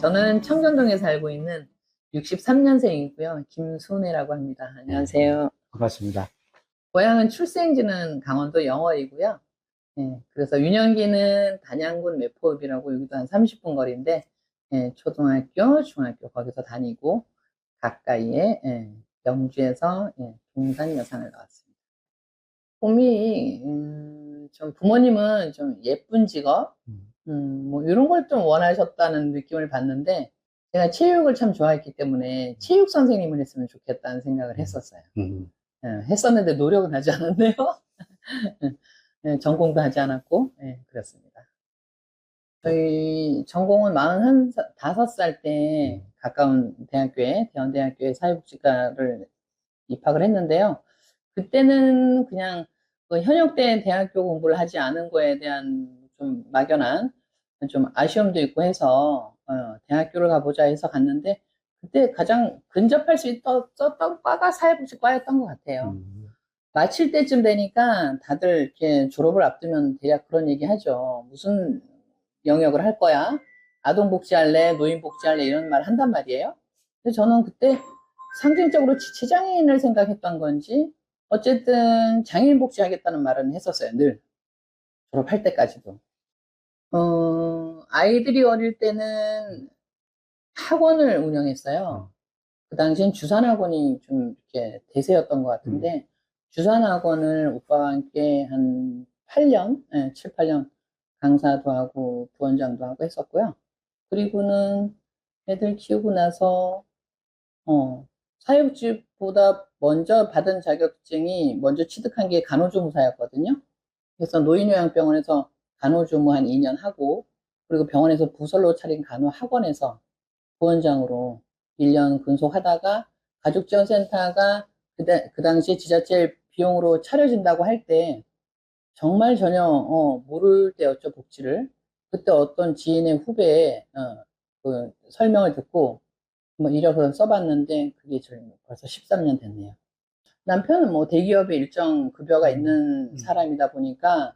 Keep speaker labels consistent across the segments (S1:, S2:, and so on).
S1: 저는 청정동에 살고 있는 63년생이고요. 김순애라고 합니다. 안녕하세요.
S2: 반갑습니다.
S1: 고향은 출생지는 강원도 영월이고요. 예, 그래서 유년기는 단양군 매포읍이라고 여기도 한 30분 거리인데 예, 초등학교, 중학교 거기서 다니고 가까이에 예, 영주에서 예, 동산 여산을 나왔습니다. 꿈이 음, 좀 부모님은 좀 예쁜 직업,
S2: 음.
S1: 음, 뭐 이런 걸 좀 원하셨다는 느낌을 받는데 제가 체육을 참 좋아했기 때문에 체육 선생님을 했으면 좋겠다는 생각을 했었어요.
S2: 음,
S1: 예, 했었는데 노력은 하지 않았네요. 예, 전공도 하지 않았고, 예, 그렇습니다. 저희 전공은 45살 때 가까운 대학교에, 대원대학교에 사회복지과를 입학을 했는데요. 그때는 그냥 그 현역대 대학교 공부를 하지 않은 거에 대한 좀 막연한 좀 아쉬움도 있고 해서 어, 대학교를 가보자 해서 갔는데 그때 가장 근접할 수 있었던 과가 사회복지과였던 것 같아요.
S2: 음,
S1: 마칠 때쯤 되니까 다들 이렇게 졸업을 앞두면 대략 그런 얘기 하죠. 무슨 영역을 할 거야? 아동복지 할래? 노인복지 할래? 이런 말 한단 말이에요. 근데 저는 그때 상징적으로 지체장애인을 생각했던 건지 어쨌든 장애인 복지 하겠다는 말은 했었어요. 늘. 졸업할 때까지도. 어, 아이들이 어릴 때는 학원을 운영했어요. 그 당시엔 주산학원이 좀 이렇게 대세였던 것 같은데, 주산학원을 오빠와 함께 한 8년, 예, 7, 8년 강사도 하고 부원장도 하고 했었고요. 그리고는 애들 키우고 나서, 어, 사회복지보다 먼저 받은 자격증이 먼저 취득한 게 간호조무사였거든요. 그래서 노인요양병원에서 간호조무 한 2년 하고, 그리고 병원에서 부설로 차린 간호학원에서 부원장으로 1년 근속하다가 가족지원센터가 그때, 그 당시에 지자체 비용으로 차려진다고 할 때 정말 전혀 어, 모를 때였죠 복지를 그때 어떤 지인의 후배의 어, 그 설명을 듣고 뭐 이력을 써봤는데 그게 벌써 13년 됐네요. 남편은 뭐 대기업에 일정 급여가 있는
S2: 음.
S1: 사람이다 보니까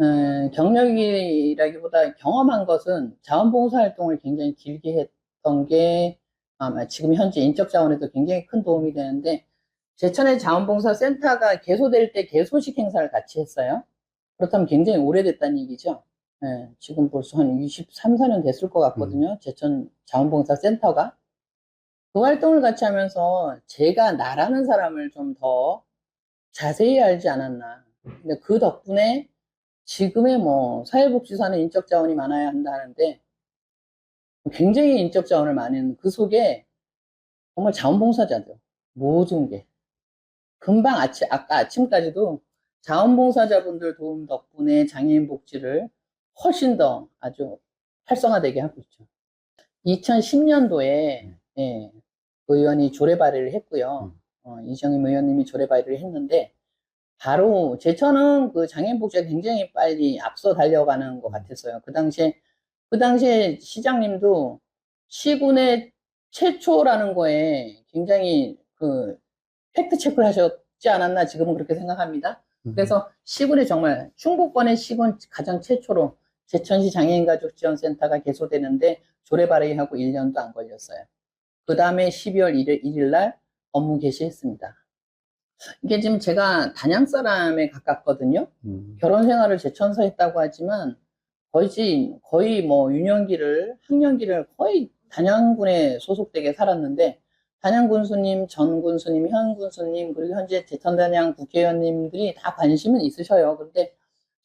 S1: 음, 경력이라기보다 경험한 것은 자원봉사 활동을 굉장히 길게 했던 게 아마 지금 현재 인적 자원에도 굉장히 큰 도움이 되는데 제천의 자원봉사 센터가 개소될 때 개소식 행사를 같이 했어요. 그렇다면 굉장히 오래됐다는 얘기죠. 예, 지금 벌써 한 23, 4년 됐을 것 같거든요. 제천 자원봉사 센터가. 그 활동을 같이 하면서 제가 나라는 사람을 좀 더 자세히 알지 않았나. 근데 그 덕분에 지금의 뭐 사회복지사는 인적 자원이 많아야 한다는데 굉장히 인적 자원을 많이 했는 그 속에 정말 자원봉사자들 모든 게 금방 아침 아까 아침까지도 자원봉사자분들 도움 덕분에 장애인 복지를 훨씬 더 아주 활성화되게 하고 있죠. 2010년도에 예, 의원이 조례 발의를 했고요. 어, 이정임 의원님이 조례 발의를 했는데 바로 제천은 그 장애인 복지가 굉장히 빨리 앞서 달려가는 것 같았어요. 그 당시에 그 당시에 시장님도 시군의 최초라는 거에 굉장히 그 팩트 체크를 하셨지 않았나 지금은 그렇게 생각합니다.
S2: 음.
S1: 그래서 시군이 정말 충북권의 시군 가장 최초로 제천시 장애인 가족 지원센터가 개소되는데 조례 발의하고 1년도 안 걸렸어요. 그 다음에 12월 1일, 1일 날 업무 개시했습니다. 이게 지금 제가 단양 사람에 가깝거든요.
S2: 음,
S1: 결혼 생활을 제천서 했다고 하지만 거의 거의 뭐 유년기를 학년기를 거의 단양군에 소속되게 살았는데 단양 군수님, 전 군수님, 현 군수님 그리고 현재 제천 단양 국회의원님들이 다 관심은 있으셔요. 그런데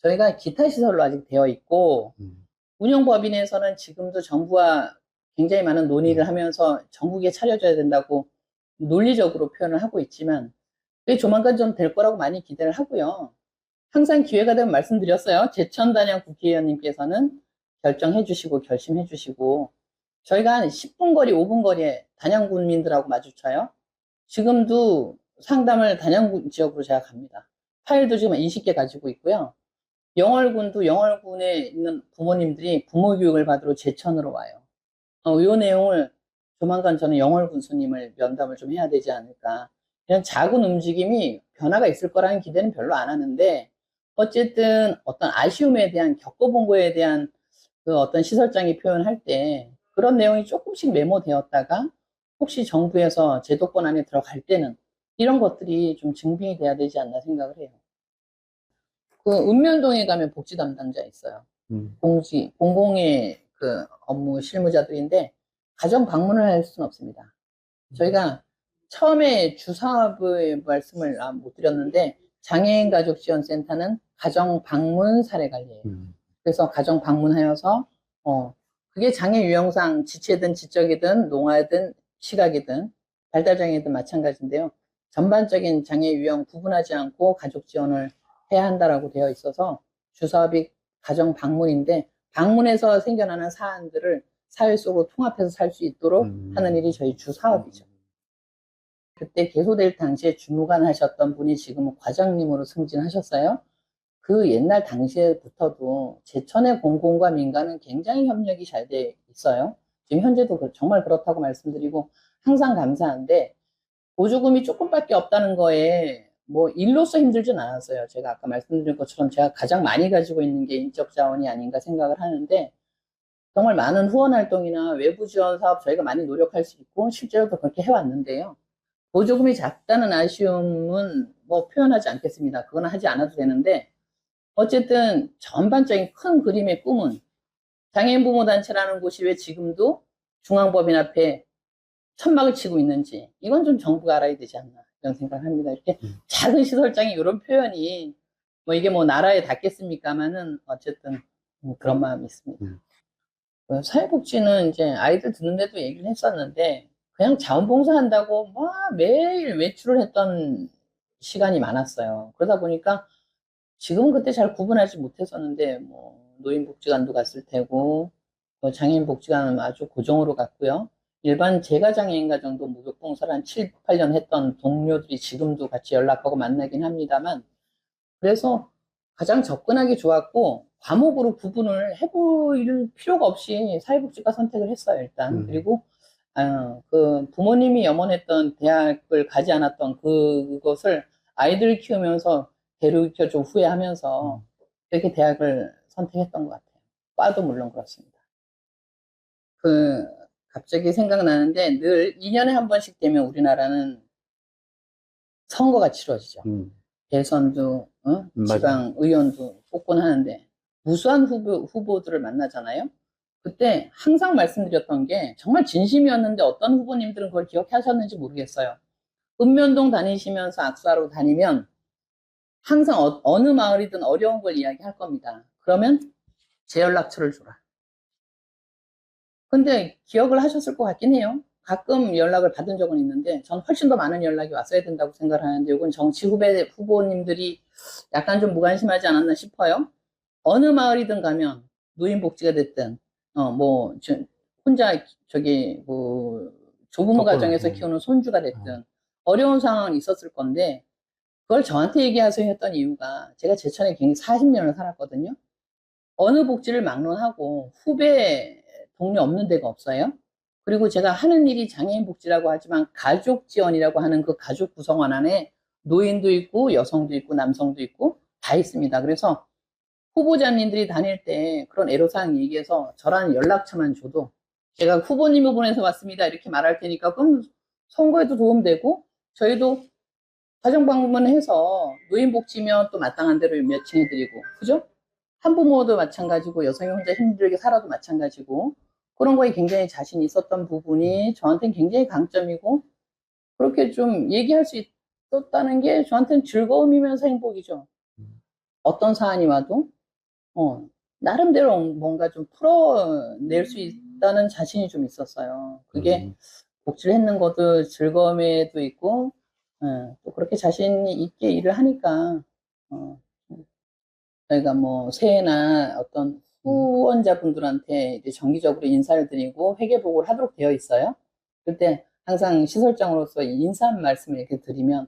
S1: 저희가 기타 시설로 아직 되어 있고
S2: 음,
S1: 운영법인에서는 지금도 정부와 굉장히 많은 논의를 하면서 전국에 차려져야 된다고 논리적으로 표현을 하고 있지만 조만간 좀 될 거라고 많이 기대를 하고요. 항상 기회가 되면 말씀드렸어요. 제천 단양 국회의원님께서는 결정해 주시고 결심해 주시고 저희가 한 10분 거리, 5분 거리에 단양 군민들하고 마주쳐요. 지금도 상담을 단양 지역으로 제가 갑니다. 파일도 지금 20개 가지고 있고요. 영월군도 영월군에 있는 부모님들이 부모 교육을 받으러 제천으로 와요. 어, 이 내용을 조만간 저는 영월 군 수님을 면담을 좀 해야 되지 않을까. 그냥 작은 움직임이 변화가 있을 거라는 기대는 별로 안 하는데, 어쨌든 어떤 아쉬움에 대한 겪어본 거에 대한 그 어떤 시설장이 표현할 때, 그런 내용이 조금씩 메모되었다가 혹시 정부에서 제도권 안에 들어갈 때는 이런 것들이 좀 증빙이 돼야 되지 않나 생각을 해요. 그 읍면동에 가면 복지 담당자 있어요.
S2: 음.
S1: 공지, 공공의 그 업무 실무자들인데 가정 방문을 할 수는 없습니다. 저희가 처음에 주사업의 말씀을 아, 못 드렸는데 장애인 가족 지원 센터는 가정 방문 사례 관리예요.
S2: 음.
S1: 그래서 가정 방문하여서 어 그게 장애 유형상 지체든 지적이든 농아든 시각이든 발달 장애든 마찬가지인데요. 전반적인 장애 유형 구분하지 않고 가족 지원을 해야 한다라고 되어 있어서 주사업이 가정 방문인데 방문에서 생겨나는 사안들을 사회 속으로 통합해서 살 수 있도록
S2: 음.
S1: 하는 일이 저희 주 사업이죠. 그때 개소될 당시에 주무관 하셨던 분이 지금은 과장님으로 승진하셨어요. 그 옛날 당시에부터도 제천의 공공과 민간은 굉장히 협력이 잘 돼 있어요. 지금 현재도 그- 정말 그렇다고 말씀드리고 항상 감사한데 보조금이 조금밖에 없다는 거에 뭐 일로서 힘들진 않았어요. 제가 아까 말씀드린 것처럼 제가 가장 많이 가지고 있는 게 인적 자원이 아닌가 생각을 하는데 정말 많은 후원 활동이나 외부 지원 사업 저희가 많이 노력할 수 있고 실제로도 그렇게 해왔는데요. 보조금이 작다는 아쉬움은 뭐 표현하지 않겠습니다. 그건 하지 않아도 되는데 어쨌든 전반적인 큰 그림의 꿈은 장애인 부모 단체라는 곳이 왜 지금도 중앙법인 앞에 천막을 치고 있는지 이건 좀 정부가 알아야 되지 않나 이런 생각을 합니다. 이렇게
S2: 음.
S1: 작은 시설장이 이런 표현이 뭐 이게 뭐 나라에 닿겠습니까마는 어쨌든 음, 그런 마음이 있습니다.
S2: 음.
S1: 어, 사회복지는 이제 아이들 듣는데도 얘기를 했었는데 그냥 자원봉사한다고 막 매일 외출을 했던 시간이 많았어요. 그러다 보니까 지금은 그때 잘 구분하지 못했었는데 뭐 노인복지관도 갔을 테고 뭐 장애인복지관은 아주 고정으로 갔고요. 일반 재가장애인 가정도 무급봉사를 한 7, 8년 했던 동료들이 지금도 같이 연락하고 만나긴 합니다만 그래서 가장 접근하기 좋았고 과목으로 구분을 해볼 필요가 없이 사회복지과 선택을 했어요 일단
S2: 음.
S1: 그리고 아, 그 부모님이 염원했던 대학을 가지 않았던 그것을 아이들 키우면서 대륙혀 좀 후회하면서 그렇게 대학을 선택했던 것 같아요. 과도 물론 그렇습니다. 그 갑자기 생각나는데 늘 2년에 한 번씩 되면 우리나라는 선거가 치러지죠.
S2: 음.
S1: 대선도 어?
S2: 음,
S1: 지방 의원도 뽑곤 하는데 무수한 후보, 후보들을 만나잖아요. 그때 항상 말씀드렸던 게 정말 진심이었는데 어떤 후보님들은 그걸 기억하셨는지 모르겠어요. 읍면동 다니시면서 악수하러 다니면 항상 어, 느 마을이든 어려운 걸 이야기할 겁니다. 그러면 제 연락처를 줘라. 근데 기억을 하셨을 것 같긴 해요. 가끔 연락을 받은 적은 있는데 전 훨씬 더 많은 연락이 왔어야 된다고 생각을 하는데 이건 정치 후배 후보님들이 약간 좀 무관심하지 않았나 싶어요. 어느 마을이든 가면 노인 복지가 됐든 어뭐 혼자 저기 뭐 조부모. 가정에서
S2: 음.
S1: 키우는 손주가 됐든 어려운 상황은 있었을 건데 그걸 저한테 얘기하세요 했던 이유가 제가 제천에 굉장히 40년을 살았거든요. 어느 복지를 막론하고 후배 동료 없는 데가 없어요. 그리고 제가 하는 일이 장애인 복지라고 하지만 가족 지원이라고 하는 그 가족 구성원 안에 노인도 있고 여성도 있고 남성도 있고 다 있습니다. 그래서 후보자님들이 다닐 때 그런 애로사항 얘기해서 저랑 연락처만 줘도 제가 후보님을 보내서 왔습니다. 이렇게 말할 테니까 그럼 선거에도 도움되고 저희도 가정 방문해서 노인 복지면 또 마땅한 대로 매칭해드리고 그죠? 한부모도 마찬가지고 여성이 혼자 힘들게 살아도 마찬가지고 그런 거에 굉장히 자신 있었던 부분이 저한테는 굉장히 강점이고 그렇게 좀 얘기할 수 있었다는 게 저한테는 즐거움이면서 행복이죠. 어떤 사안이 와도 어, 나름대로 뭔가 좀 풀어낼 수 있다는 자신이 좀 있었어요. 그게
S2: 음.
S1: 복지를 했는 것도 즐거움에도 있고 예, 또 그렇게 자신 있게 일을 하니까 어, 저희가 뭐 새해나 어떤 후원자분들한테 이제 정기적으로 인사를 드리고 회계 보고를 하도록 되어 있어요. 그때 항상 시설장으로서 인사 말씀을 이렇게 드리면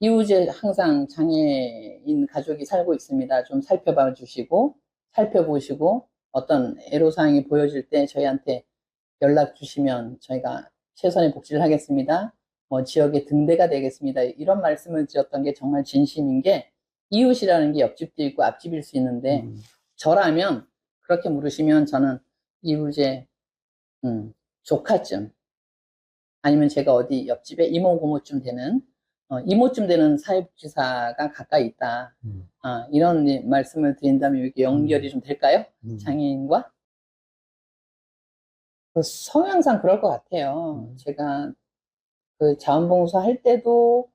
S1: 이웃에 항상 장애인 가족이 살고 있습니다. 좀 살펴봐 주시고 살펴보시고 어떤 애로사항이 보여질 때 저희한테 연락 주시면 저희가 최선의 복지를 하겠습니다. 뭐 지역의 등대가 되겠습니다. 이런 말씀을 드렸던 게 정말 진심인 게 이웃이라는 게 옆집도 있고 앞집일 수 있는데
S2: 음.
S1: 저라면 그렇게 물으시면 저는 이웃의 음, 조카쯤 아니면 제가 어디 옆집에 이모 고모쯤 되는 어, 이모쯤 되는 사회복지사가 가까이 있다.
S2: 음.
S1: 아, 이런 예, 말씀을 드린다면 이렇게 연결이 좀 될까요?
S2: 음.
S1: 장애인과? 그 성향상 그럴 것 같아요.
S2: 음.
S1: 제가 그 자원봉사 할 때도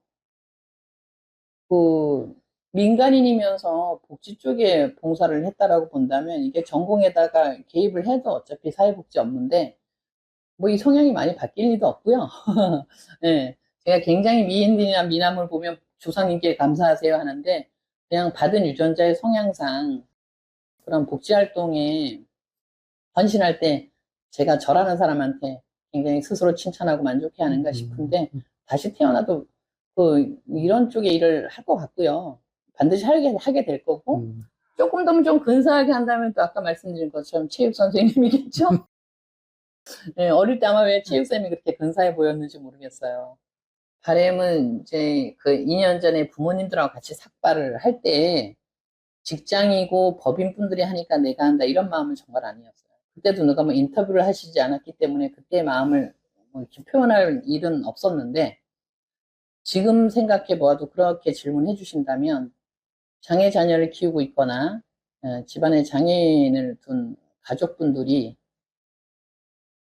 S1: 그 민간인이면서 복지 쪽에 봉사를 했다라고 본다면 이게 전공에다가 개입을 해도 어차피 사회복지 업무인데 뭐 이 성향이 많이 바뀔 리도 없고요. 예, 제가 굉장히 미인들이나 미남을 보면 조상님께 감사하세요 하는데 그냥 받은 유전자의 성향상 그런 복지 활동에 헌신할 때 제가 저라는 사람한테 굉장히 스스로 칭찬하고 만족해 하는가 싶은데
S2: 음.
S1: 다시 태어나도 그 이런 쪽의 일을 할 것 같고요. 반드시 하게, 하게 될 거고
S2: 음.
S1: 조금 더 좀 근사하게 한다면 또 아까 말씀드린 것처럼 체육 선생님이겠죠? 네, 어릴 때 아마 왜 체육 쌤이 그렇게 근사해 보였는지 모르겠어요. 바램은 이제 그 2년 전에 부모님들하고 같이 삭발을 할 때 직장이고 법인분들이 하니까 내가 한다 이런 마음은 정말 아니었어요. 그때도 누가 뭐 인터뷰를 하시지 않았기 때문에 그때 마음을 뭐 이렇게 표현할 일은 없었는데 지금 생각해 보아도 그렇게 질문해 주신다면 장애 자녀를 키우고 있거나 어, 집안에 장애인을 둔 가족분들이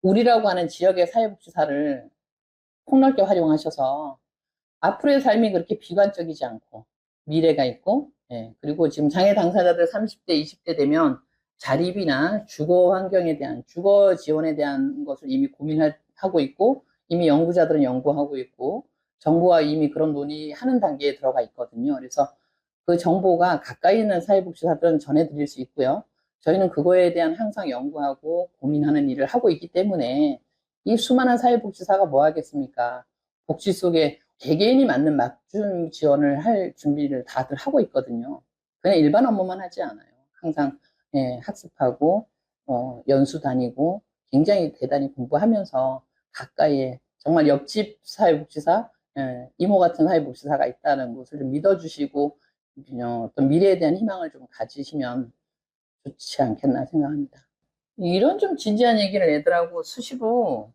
S1: 우리라고 하는 지역의 사회복지사를 폭넓게 활용하셔서 앞으로의 삶이 그렇게 비관적이지 않고 미래가 있고 예, 그리고 지금 장애 당사자들 30대, 20대 되면 자립이나 주거 환경에 대한 주거 지원에 대한 것을 이미 고민하고 있고 이미 연구자들은 연구하고 있고 정부와 이미 그런 논의하는 단계에 들어가 있거든요. 그래서 그 정보가 가까이 있는 사회복지사들은 전해드릴 수 있고요. 저희는 그거에 대한 항상 연구하고 고민하는 일을 하고 있기 때문에 이 수많은 사회복지사가 뭐 하겠습니까? 복지 속에 개개인이 맞는 맞춤 지원을 할 준비를 다들 하고 있거든요. 그냥 일반 업무만 하지 않아요. 항상 예, 학습하고 어, 연수 다니고 굉장히 대단히 공부하면서 가까이에 정말 옆집 사회복지사, 예, 이모 같은 사회복지사가 있다는 것을 좀 믿어주시고 어, 어떤 미래에 대한 희망을 좀 가지시면 좋지 않겠나 생각합니다. 이런 좀 진지한 얘기를 애들하고 수시로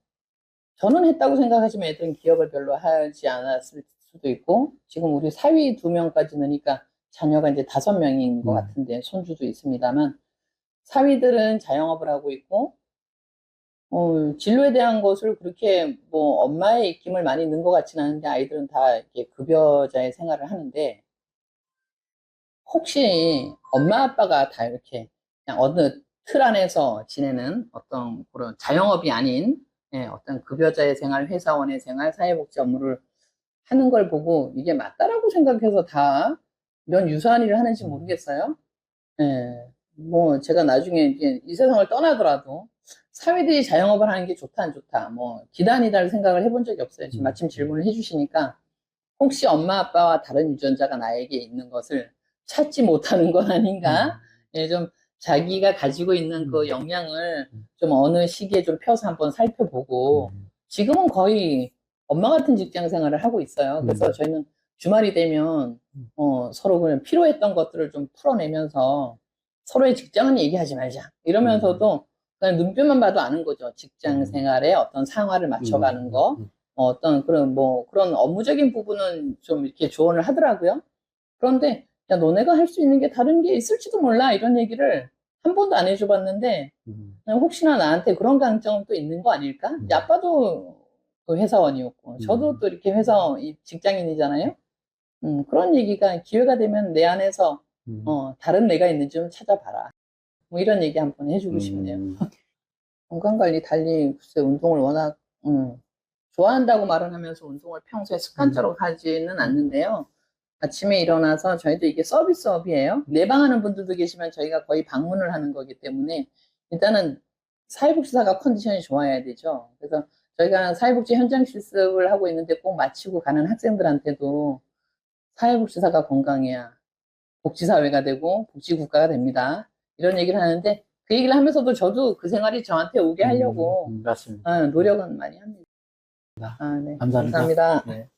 S1: 저는 했다고 생각하지만 애들은 기억을 별로 하지 않았을 수도 있고 지금 우리 사위 두 명까지 넣으니까 자녀가 이제 다섯 명인 것
S2: 음.
S1: 같은데 손주도 있습니다만 사위들은 자영업을 하고 있고 어, 진로에 대한 것을 그렇게 뭐 엄마의 입김을 많이 넣은 것 같지는 않은데 아이들은 다 이렇게 급여자의 생활을 하는데 혹시 엄마 아빠가 다 이렇게 그냥 어느 틀 안에서 지내는 어떤 그런 자영업이 아닌 예, 어떤 급여자의 생활, 회사원의 생활, 사회복지 업무를 하는 걸 보고 이게 맞다라고 생각해서 다 이런 유사한 일을 하는지 모르겠어요. 예, 뭐 제가 나중에 이제 이 세상을 떠나더라도 사회들이 자영업을 하는 게 좋다 안 좋다 뭐 기단이다를 생각을 해본 적이 없어요. 지금
S2: 음.
S1: 마침 질문을 해주시니까 혹시 엄마 아빠와 다른 유전자가 나에게 있는 것을 찾지 못하는 건 아닌가? 예, 좀 자기가 가지고 있는 그
S2: 음.
S1: 역량을
S2: 음.
S1: 좀 어느 시기에 좀 펴서 한번 살펴보고
S2: 음.
S1: 지금은 거의 엄마 같은 직장 생활을 하고 있어요. 그래서
S2: 음.
S1: 저희는 주말이 되면
S2: 음.
S1: 어, 서로 그냥 필요했던 것들을 좀 풀어내면서 서로의 직장은 얘기하지 말자 이러면서도 그냥 눈빛만 봐도 아는 거죠. 직장
S2: 음.
S1: 생활에 어떤 상황을 맞춰가는
S2: 음.
S1: 거,
S2: 음.
S1: 어, 어떤 그런 뭐 그런 업무적인 부분은 좀 이렇게 조언을 하더라고요. 그런데 야 너네가 할 수 있는 게 다른 게 있을지도 몰라 이런 얘기를 한 번도 안 해줘봤는데
S2: 음.
S1: 혹시나 나한테 그런 강점은 또 있는 거 아닐까?
S2: 음.
S1: 아빠도 그 회사원이었고 저도
S2: 음.
S1: 또 이렇게 회사 이 직장인이잖아요. 음, 그런 얘기가 기회가 되면 내 안에서
S2: 음.
S1: 어, 다른 내가 있는지 좀 찾아봐라. 뭐 이런 얘기 한 번 해주고 싶네요.
S2: 음.
S1: 건강관리 달리 글쎄 운동을 워낙 음, 좋아한다고 말은 하면서 운동을 평소에 습관적으로
S2: 음.
S1: 하지는 않는데요. 아침에 일어나서 저희도 이게 서비스업이에요. 내방하는 분들도 계시면 저희가 거의 방문을 하는 거기 때문에 일단은 사회복지사가 컨디션이 좋아야 되죠. 그래서 저희가 사회복지 현장 실습을 하고 있는데 꼭 마치고 가는 학생들한테도 사회복지사가 건강해야 복지사회가 되고 복지국가가 됩니다. 이런 얘기를 하는데 그 얘기를 하면서도 저도 그 생활이 저한테 오게 하려고
S2: 음, 맞습니다.
S1: 아, 노력은 많이 합니다. 아, 네.
S2: 감사합니다.
S1: 감사합니다.
S2: 네.